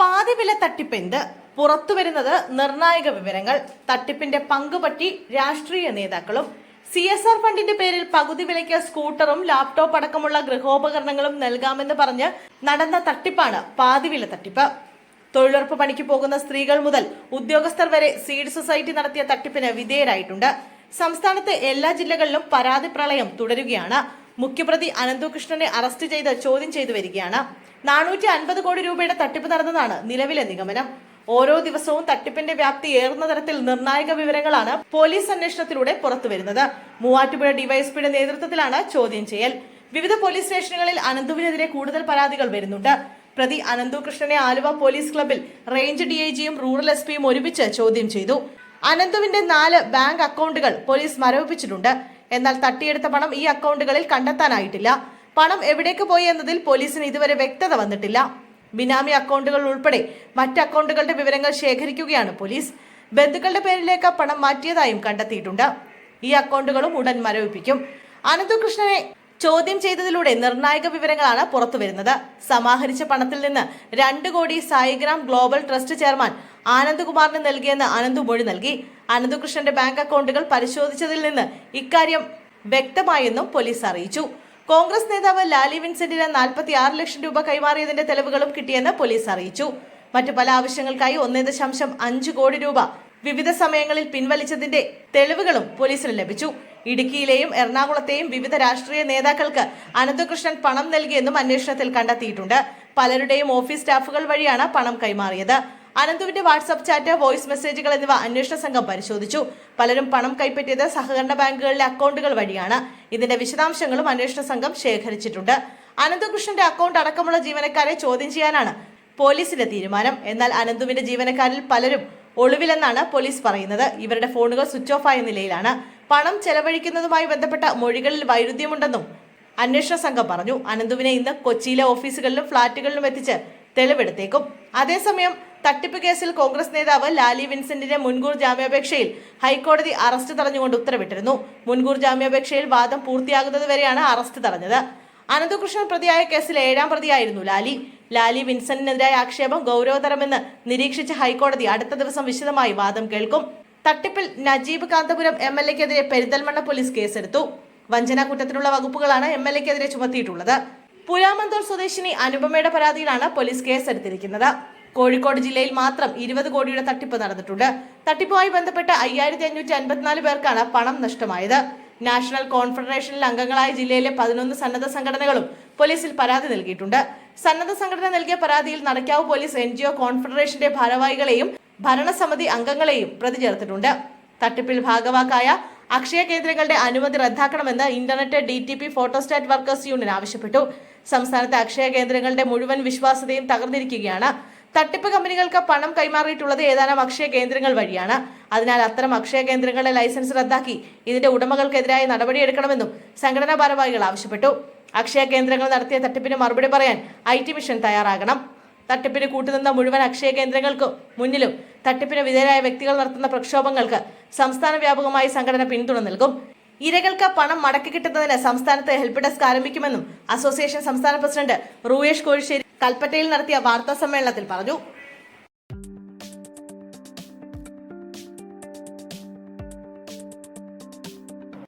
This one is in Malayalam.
പാതിവില തട്ടിപ്പെന്ത് പുറത്തുവരുന്നത് നിർണായക വിവരങ്ങൾ. തട്ടിപ്പിന്റെ പങ്കുപറ്റി രാഷ്ട്രീയ നേതാക്കളും സി എസ് ആർ ഫണ്ടിന്റെ പേരിൽ പകുതി വിലയ്ക്ക് സ്കൂട്ടറും ലാപ്ടോപ്പ് അടക്കമുള്ള ഗൃഹോപകരണങ്ങളും നൽകാമെന്ന് പറഞ്ഞ് നടന്ന തട്ടിപ്പാണ് പാതിവില തട്ടിപ്പ്. തൊഴിലുറപ്പ് പണിക്ക് പോകുന്ന സ്ത്രീകൾ മുതൽ ഉദ്യോഗസ്ഥർ വരെ സീഡ് സൊസൈറ്റി നടത്തിയ തട്ടിപ്പിന് വിധേയരായിട്ടുണ്ട്. സംസ്ഥാനത്തെ എല്ലാ ജില്ലകളിലും പരാതി പ്രളയം തുടരുകയാണ്. മുഖ്യപ്രതി അനന്തുകൃഷ്ണനെ അറസ്റ്റ് ചെയ്ത് ചോദ്യം ചെയ്തു വരികയാണ്. നാനൂറ്റി അൻപത് കോടി രൂപയുടെ തട്ടിപ്പ് നടന്നതാണ് നിലവിലെ നിഗമനം. ഓരോ ദിവസവും തട്ടിപ്പിന്റെ വ്യാപ്തി ഏറുന്ന തരത്തിൽ നിർണായക വിവരങ്ങളാണ് പോലീസ് അന്വേഷണത്തിലൂടെ പുറത്തുവരുന്നത്. മൂവാറ്റുപുഴ ഡിവൈഎസ്പിയുടെ നേതൃത്വത്തിലാണ് ചോദ്യം ചെയ്യൽ. വിവിധ പോലീസ് സ്റ്റേഷനുകളിൽ അനന്തുവിനെതിരെ കൂടുതൽ പരാതികൾ വരുന്നുണ്ട്. പ്രതി അനന്തു കൃഷ്ണനെ ആലുവ പോലീസ് ക്ലബിൽ റേഞ്ച് ഡിഐജിയും റൂറൽ എസ് പിയും ഒരുമിച്ച് ചോദ്യം ചെയ്തു. അനന്തുവിന്റെ നാല് ബാങ്ക് അക്കൗണ്ടുകൾ പോലീസ് മരവിപ്പിച്ചിട്ടുണ്ട്. എന്നാൽ തട്ടിയെടുത്ത പണം ഈ അക്കൗണ്ടുകളിൽ കണ്ടെത്താനായിട്ടില്ല. പണം എവിടേക്ക് പോയി എന്നതിൽ പോലീസിന് ഇതുവരെ വ്യക്തത വന്നിട്ടില്ല. ബിനാമി അക്കൗണ്ടുകൾ ഉൾപ്പെടെ മറ്റ് അക്കൗണ്ടുകളുടെ വിവരങ്ങൾ ശേഖരിക്കുകയാണ് പോലീസ്. ബന്ധുക്കളുടെ പേരിലേക്ക് പണം മാറ്റിയതായും കണ്ടെത്തിയിട്ടുണ്ട്. ഈ അക്കൗണ്ടുകളും ഉടൻ മരവിപ്പിക്കും. അനന്തകൃഷ്ണനെ ചോദ്യം ചെയ്തതിലൂടെ നിർണായക വിവരങ്ങളാണ് പുറത്തുവരുന്നത്. സമാഹരിച്ച പണത്തിൽ നിന്ന് രണ്ട് കോടി സായിഗ്രാം ഗ്ലോബൽ ട്രസ്റ്റ് ചെയർമാൻ ആനന്ദ്കുമാറിന് നൽകിയെന്ന് അനന്തു മൊഴി നൽകി. അനന്തകൃഷ്ണന്റെ ബാങ്ക് അക്കൗണ്ടുകൾ പരിശോധിച്ചതിൽ നിന്ന് ഇക്കാര്യം വ്യക്തമായെന്നും പോലീസ് അറിയിച്ചു. കോൺഗ്രസ് നേതാവ് ലാലി വിൻസെന്റിന് നാൽപ്പത്തി ആറ് ലക്ഷം രൂപ കൈമാറിയതിന്റെ തെളിവുകളും കിട്ടിയെന്ന് പോലീസ് അറിയിച്ചു. മറ്റു പല ആവശ്യങ്ങൾക്കായി ഒന്നേ ദശാംശം അഞ്ച് കോടി രൂപ വിവിധ സമയങ്ങളിൽ പിൻവലിച്ചതിന്റെ തെളിവുകളും പോലീസിന് ലഭിച്ചു. ഇടുക്കിയിലെയും എറണാകുളത്തെയും വിവിധ രാഷ്ട്രീയ നേതാക്കൾക്ക് അനന്തകൃഷ്ണൻ പണം നൽകിയെന്നും അന്വേഷണത്തിൽ കണ്ടെത്തിയിട്ടുണ്ട്. പലരുടെയും ഓഫീസ് സ്റ്റാഫുകൾ വഴിയാണ് പണം കൈമാറിയത്. അനന്തുവിന്റെ വാട്സ്ആപ്പ് ചാറ്റ് വോയിസ് മെസ്സേജുകൾ എന്നിവ അന്വേഷണ സംഘം പരിശോധിച്ചു. പലരും പണം കൈപ്പറ്റിയത് സഹകരണ ബാങ്കുകളിലെ അക്കൗണ്ടുകൾ വഴിയാണ്. ഇതിന്റെ വിശദാംശങ്ങളും അന്വേഷണ സംഘം ശേഖരിച്ചിട്ടുണ്ട്. അനന്തകൃഷ്ണന്റെ അക്കൗണ്ട് അടക്കമുള്ള ജീവനക്കാരെ ചോദ്യം ചെയ്യാനാണ് പോലീസിന്റെ തീരുമാനം. എന്നാൽ അനന്തുവിന്റെ ജീവനക്കാരിൽ പലരും ഒളിവിലെന്നാണ് പോലീസ് പറയുന്നത്. ഇവരുടെ ഫോണുകൾ സ്വിച്ച് ഓഫ് ആയ നിലയിലാണ്. പണം ചെലവഴിക്കുന്നതുമായി ബന്ധപ്പെട്ട മൊഴികളിൽ വൈരുദ്ധ്യമുണ്ടെന്നും അന്വേഷണ സംഘം പറഞ്ഞു. അനന്തുവിനെ ഇന്ന് കൊച്ചിയിലെ ഓഫീസുകളിലും ഫ്ളാറ്റുകളിലും എത്തിച്ച് തെളിവെടുത്തേക്കും. അതേസമയം തട്ടിപ്പ് കേസിൽ കോൺഗ്രസ് നേതാവ് ലാലി വിൻസെന്റിന്റെ മുൻകൂർ ജാമ്യാപേക്ഷയിൽ ഹൈക്കോടതി അറസ്റ്റ് തടഞ്ഞുകൊണ്ട് ഉത്തരവിട്ടിരുന്നു. മുൻകൂർ ജാമ്യാപേക്ഷയിൽ വാദം പൂർത്തിയാകുന്നതുവരെയാണ് അറസ്റ്റ് തടഞ്ഞത്. അനന്തകൃഷ്ണൻ പ്രതിയായ കേസിൽ ഏഴാം പ്രതിയായിരുന്നു ലാലി. ലാലി വിൻസെന്റിനെതിരായ ആക്ഷേപം ഗൗരവതരമെന്ന് നിരീക്ഷിച്ച ഹൈക്കോടതി അടുത്ത ദിവസം വിശദമായി വാദം കേൾക്കും. തട്ടിപ്പിൽ നജീബ് കാന്തപുരം എം എൽ എക്കെതിരെ പെരിന്തൽമണ്ണ പോലീസ് കേസെടുത്തു. വഞ്ചനാ കുറ്റത്തിനുള്ള വകുപ്പുകളാണ് എം എൽ എക്കെതിരെ ചുമത്തിയിട്ടുള്ളത്. പുരാമന്തൂർ സ്വദേശിനി അനുപമയുടെ പരാതിയിലാണ് പോലീസ് കേസെടുത്തിരിക്കുന്നത്. കോഴിക്കോട് ജില്ലയിൽ മാത്രം ഇരുപത് കോടിയുടെ തട്ടിപ്പ് നടന്നിട്ടുണ്ട്. തട്ടിപ്പുമായി ബന്ധപ്പെട്ട് അയ്യായിരത്തി അഞ്ഞൂറ്റി അൻപത്തിനാല് പേർക്കാണ് പണം നഷ്ടമായത്. നാഷണൽ കോൺഫെഡറേഷനിൽ അംഗങ്ങളായ ജില്ലയിലെ പതിനൊന്ന് സന്നദ്ധ സംഘടനകളും പോലീസിൽ പരാതി നൽകിയിട്ടുണ്ട്. സന്നദ്ധ സംഘടന നൽകിയ പരാതിയിൽ Nadakkavu police N G O കോൺഫെഡറേഷന്റെ ഭാരവാഹികളെയും ഭരണസമിതി അംഗങ്ങളെയും പ്രതി ചേർത്തിട്ടുണ്ട് തട്ടിപ്പിൽ ഭാഗവാക്കായ അക്ഷയ കേന്ദ്രങ്ങളുടെ അനുമതി റദ്ദാക്കണമെന്ന് internet D T P photostat workers union ആവശ്യപ്പെട്ടു. സംസ്ഥാനത്തെ അക്ഷയ കേന്ദ്രങ്ങളുടെ മുഴുവൻ വിശ്വാസ്യതയും തകർന്നിരിക്കുകയാണ്. തട്ടിപ്പ് കമ്പനികൾക്ക് പണം കൈമാറിയിട്ടുള്ളത് ഏതാനും അക്ഷയ കേന്ദ്രങ്ങൾ വഴിയാണ്. അതിനാൽ അത്തരം അക്ഷയ കേന്ദ്രങ്ങളുടെ ലൈസൻസ് റദ്ദാക്കി ഇതിന്റെ ഉടമകൾക്കെതിരായ നടപടിയെടുക്കണമെന്നും സംഘടനാ ഭാരവാഹികൾ ആവശ്യപ്പെട്ടു. അക്ഷയ കേന്ദ്രങ്ങൾ നടത്തിയ തട്ടിപ്പിന് മറുപടി പറയാൻ ഐ ടി മിഷൻ തയ്യാറാകണം. തട്ടിപ്പിന് കൂട്ടുനിന്ന മുഴുവൻ അക്ഷയ കേന്ദ്രങ്ങൾക്ക് മുന്നിലും തട്ടിപ്പിന് വിധേയരായ വ്യക്തികൾ നടത്തുന്ന പ്രക്ഷോഭങ്ങൾക്ക് സംസ്ഥാന വ്യാപകമായി സംഘടന പിന്തുണ നൽകും. ഇരകൾക്ക് പണം മടക്കി കിട്ടുന്നതിന് സംസ്ഥാനത്ത് ഹെൽപ്പ് ഡെസ്ക് ആരംഭിക്കുമെന്നും അസോസിയേഷൻ സംസ്ഥാന പ്രസിഡന്റ് റൂയേഷ് കോഴിശ്ശേരി കൽപ്പറ്റയിൽ നടത്തിയ വാർത്താ സമ്മേളനത്തിൽ പറഞ്ഞു.